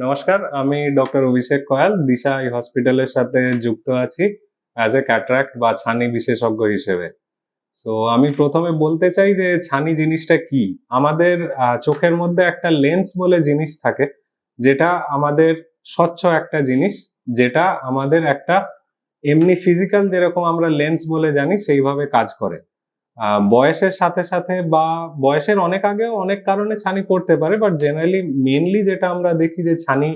নমস্কার, আমি ডক্টর অভিষেক কয়াল, দিশা এই হসপিটালের সাথে যুক্ত আছি অ্যাজ এ ক্যাট্রাক্ট বা ছানি বিশেষজ্ঞ হিসেবে। সো আমি প্রথমে বলতে চাই যে ছানি জিনিসটা কি? আমাদের চোখের মধ্যে একটা লেন্স বলে জিনিস থাকে, যেটা আমাদের স্বচ্ছ একটা জিনিস, যেটা আমাদের একটা এমনি ফিজিক্যাল যেরকম আমরা লেন্স বলে জানি, সেইভাবে কাজ করে। বয়সের সাথে সাথে বা বয়সের অনেক আগেও অনেক কারণে ছানি পড়তে পারে বাট জেনারেলি মেনলি যেটা আমরা দেখি যে ছানি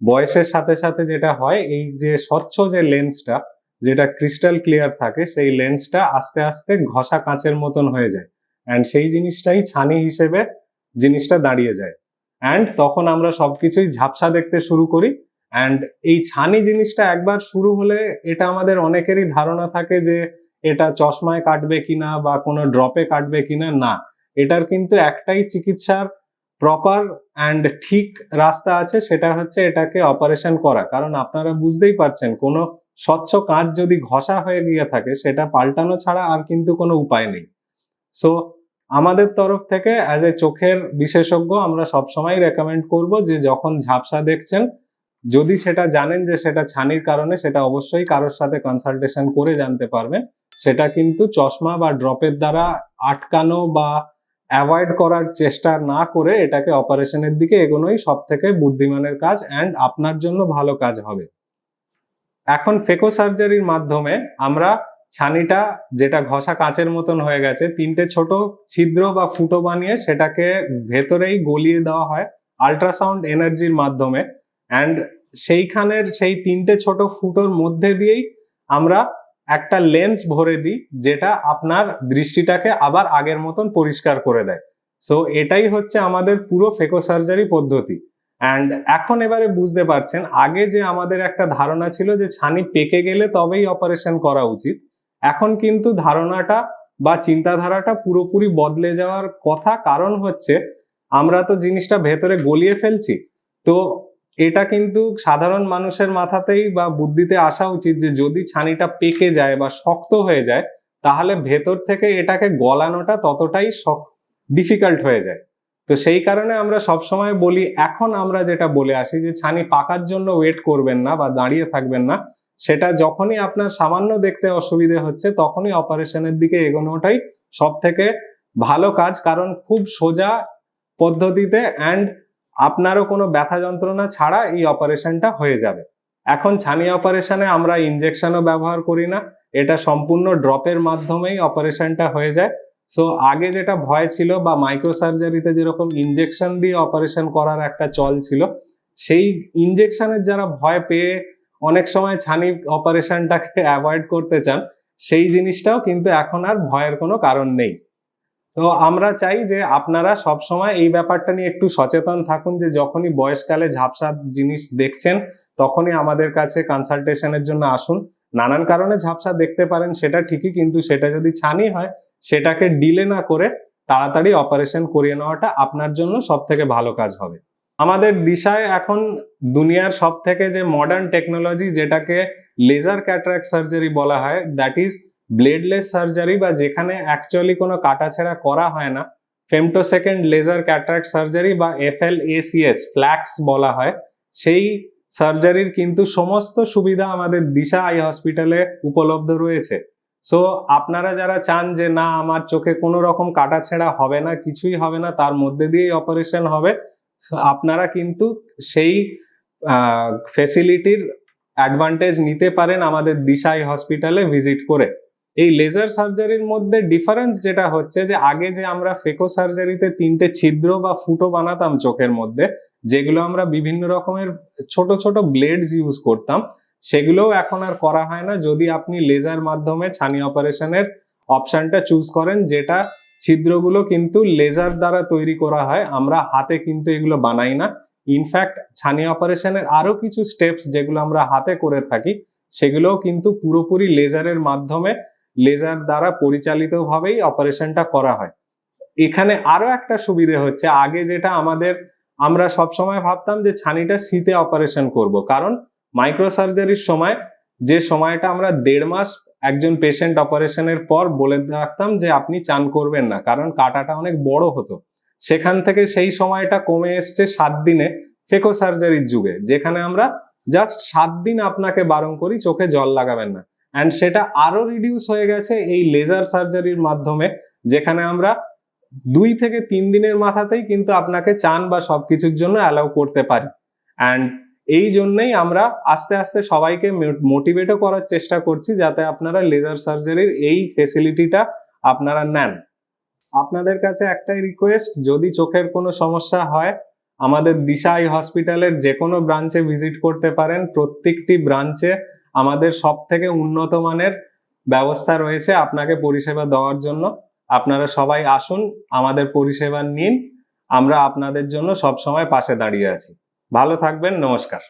বয়সের সাথে সাথে যেটা হয়, এই যে স্বচ্ছ যে লেন্সটা যেটা ক্রিস্টাল ক্লিয়ার থাকে, সেই লেন্সটা আস্তে আস্তে ঘষা কাঁচের মতন হয়ে যায়। অ্যান্ড সেই জিনিসটাই ছানি হিসেবে জিনিসটা দাঁড়িয়ে যায়। অ্যান্ড তখন আমরা সবকিছুই ঝাপসা দেখতে শুরু করি। অ্যান্ড এই ছানি জিনিসটা একবার শুরু হলে এটা আমাদের অনেকেরই ধারণা থাকে যে এটা চশমায় কাটবে কিনা বা কোনো ড্রপে কাটবে কিনা, না। এটার কিন্তু একটাই চিকিৎসার প্রপার অ্যান্ড ঠিক রাস্তা আছে, সেটা হচ্ছে এটাকে অপারেশন করা। কারণ আপনারা বুঝতেই পারছেন, কোনো স্বচ্ছ কাঁচ যদি ঘষা হয়ে গিয়ে থাকে, সেটা পাল্টানো ছাড়া আর কিন্তু কোনো উপায় নেই। সো আমাদের তরফ থেকে অ্যাজ এ চোখের বিশেষজ্ঞ আমরা সবসময় রেকমেন্ড করব যে, যখন ঝাপসা দেখছেন, যদি সেটা জানেন যে, সেটা ছানির কারণে, সেটা অবশ্যই কারোর সাথে কনসালটেশন করে জানতে পারবেন। সেটা কিন্তু চশমা বা ড্রপের দ্বারা আটকানো বা অ্যাভয়েড করার চেষ্টা না করে এটাকে অপারেশনের দিকে এগোনোই সব থেকে বুদ্ধিমানের কাজ অ্যান্ড আপনার জন্য ভালো কাজ হবে। এখন ফেকো সার্জারির মাধ্যমে আমরা ছানিটা যেটা ঘষা কাঁচের মতন হয়ে গেছে, তিনটে ছোট ছিদ্র বা ফুটো বানিয়ে সেটাকে ভেতরেই গলিয়ে দেওয়া হয় আল্ট্রাসাউন্ড এনার্জির মাধ্যমে। অ্যান্ড সেইখানের সেই তিনটে ছোট ফুটোর মধ্যে দিয়েই আমরা একটা লেন্স ভরে দিই, যেটা আপনার দৃষ্টিটাকে আবার আগের মতন পরিষ্কার করে দেয়। সো এটাই হচ্ছে আমাদের পুরো ফেকো সার্জারি পদ্ধতি। অ্যান্ড এখন এবারে বুঝতে পারছেন, আগে যে আমাদের একটা ধারণা ছিল যে ছানি পেকে গেলে তবেই অপারেশন করা উচিত, এখন কিন্তু ধারণাটা বা চিন্তাধারাটা পুরোপুরি বদলে যাওয়ার কথা কারণ হচ্ছে, আমরা তো জিনিসটা ভেতরে গলিয়ে ফেলছি। তো এটা কিন্তু সাধারণ মানুষের মাথাতেই বা বুদ্ধিতে আসা উচিত যে যদি ছানিটা পেকে যায় বা শক্ত হয়ে যায়, তাহলে ভেতর থেকে এটাকে গলানোটা ততটাই ডিফিকাল্ট হয়ে যায়। তো সেই কারণে আমরা সবসময় বলি, এখন আমরা যেটা বলে আসি যে ছানি পাকার জন্য ওয়েট করবেন না বা দাঁড়িয়ে থাকবেন না। সেটা যখনই আপনার সামান্য দেখতে অসুবিধে হচ্ছে, তখনই অপারেশনের দিকে এগোনোটাই সব থেকে ভালো কাজ। কারণ খুব সোজা পদ্ধতিতে অ্যান্ড আপনারও কোনো ব্যথা যন্ত্রণা ছাড়া এই অপারেশনটা হয়ে যাবে। এখন ছানি অপারেশনে আমরা ইনজেকশনও ব্যবহার করি না, এটা সম্পূর্ণ ড্রপের মাধ্যমেই অপারেশনটা হয়ে যায়। সো আগে যেটা ভয় ছিল বা মাইক্রো সার্জারিতে যেরকম ইনজেকশন দিয়ে অপারেশন করার একটা চল ছিল, সেই ইনজেকশনের যারা ভয় পেয়ে অনেক সময় ছানি অপারেশনটাকে অ্যাভয়েড করতে চান, সেই জিনিসটাও কিন্তু এখন আর ভয়ের কোনো কারণ নেই। তো আমরা চাই যে আপনারা সব সময় এই ব্যাপারটা নিয়ে একটু সচেতন থাকুন যে যখনই বয়সকালে ঝাপসা জিনিস দেখছেন, তখনই আমাদের কাছে কনসালটেশনের জন্য আসুন। নানান কারণে ঝাপসা দেখতে পারেন, সেটা ঠিকই, কিন্তু সেটা যদি ছানি হয়, সেটাকে ডিলে না করে তাড়াতাড়ি অপারেশন করিয়ে নেওয়াটা আপনার জন্য সব থেকে ভালো কাজ হবে। আমাদের দিশায় এখন দুনিয়ার সব থেকে যে মডার্ন টেকনোলজি যেটাকে লেজার ক্যাটারাক্ট সার্জারি বলা হয় দ্যাট ইজ ব্লেডলেস সার্জারি বা যেখানে অ্যাকচুয়ালি কোনো কাটাছেড়া করা হয় না femto second laser cataract surgery বা এফ এল এসিএস ফ্ল্যাক্স বলা হয়, সেই সার্জারির কিন্তু সমস্ত সুবিধা আমাদের দিশা আই হসপিটালে উপলব্ধ রয়েছে। সো আপনারা যারা চান যে না, আমার চোখে কোনো রকম কাটাছেঁড়া হবে না, কিছুই হবে না, তার মধ্যে দিয়েই অপারেশন হবে, আপনারা কিন্তু সেই ফেসিলিটির অ্যাডভান্টেজ নিতে পারেন আমাদের দিশাই হসপিটালে ভিজিট করে। এই লেজার সার্জারির মধ্যে ডিফারেন্স যেটা হচ্ছে যে আগে যে আমরা ফেকো সার্জারিতে তিনটে ছিদ্র বা ফুটো বানাতাম চোখের মধ্যে, যেগুলো আমরা বিভিন্ন রকমের ছোট ছোট ব্লেডস ইউজ করতাম, সেগুলোও এখন আর করা হয় না। যদি আপনি লেজার মাধ্যমে ছানি অপারেশনের অপশানটা চুজ করেন, যেটা ছিদ্রগুলো কিন্তু লেজার দ্বারা তৈরি করা হয়, আমরা হাতে কিন্তু এগুলো বানাই না। ইনফ্যাক্ট ছানি অপারেশনের আরও কিছু স্টেপস যেগুলো আমরা হাতে করে থাকি, সেগুলোও কিন্তু পুরোপুরি লেজারের মাধ্যমে লেজার দ্বারা পরিচালিতভাবেই অপারেশনটা করা হয়। এখানে আরও একটা সুবিধে হচ্ছে, আগে যেটা আমাদের, আমরা সবসময় ভাবতাম যে ছানিটা শীতে অপারেশন করব, কারণ মাইক্রো সার্জারির সময়, যে সময়টা আমরা দেড় মাস একজন পেশেন্ট অপারেশনের পর বলে রাখতাম যে আপনি চান করবেন না, কারণ কাটাটা অনেক বড় হতো। সেখান থেকে সেই সময়টা কমে এসছে সাত দিনে ফেকো সার্জারির যুগে, যেখানে আমরা জাস্ট সাত দিন আপনাকে বারণ করি, চোখে জল লাগাবেন না। অ্যান্ড সেটা আরও রিডিউস হয়ে গেছে এই লেজার সার্জারির মাধ্যমে, যেখানে আমরা দুই থেকে তিন দিনের মাথাতেই কিন্তু আপনাকে চান বা সবকিছুর জন্য অ্যালাউ করতে পারি। অ্যান্ড এই জন্যই আমরা আস্তে আস্তে সবাইকে মোটিভেটও করার চেষ্টা করছি যাতে আপনারা লেজার সার্জারির এই ফেসিলিটিটা আপনারা নেন। আপনাদের কাছে একটাই রিকোয়েস্ট যদি চোখের কোনো সমস্যা হয়, আমাদের দিশা আই হসপিটালের যে কোনো ব্রাঞ্চে ভিজিট করতে পারেন। প্রত্যেকটি ব্রাঞ্চে আমাদের সব থেকে উন্নত মানের ব্যবস্থা রয়েছে আপনাকে পরিষেবা দেওয়ার জন্য। আপনারা সবাই আসুন, আমাদের পরিষেবা নিন। আমরা আপনাদের জন্য সব সময় পাশে দাঁড়িয়ে আছি। ভালো থাকবেন, নমস্কার।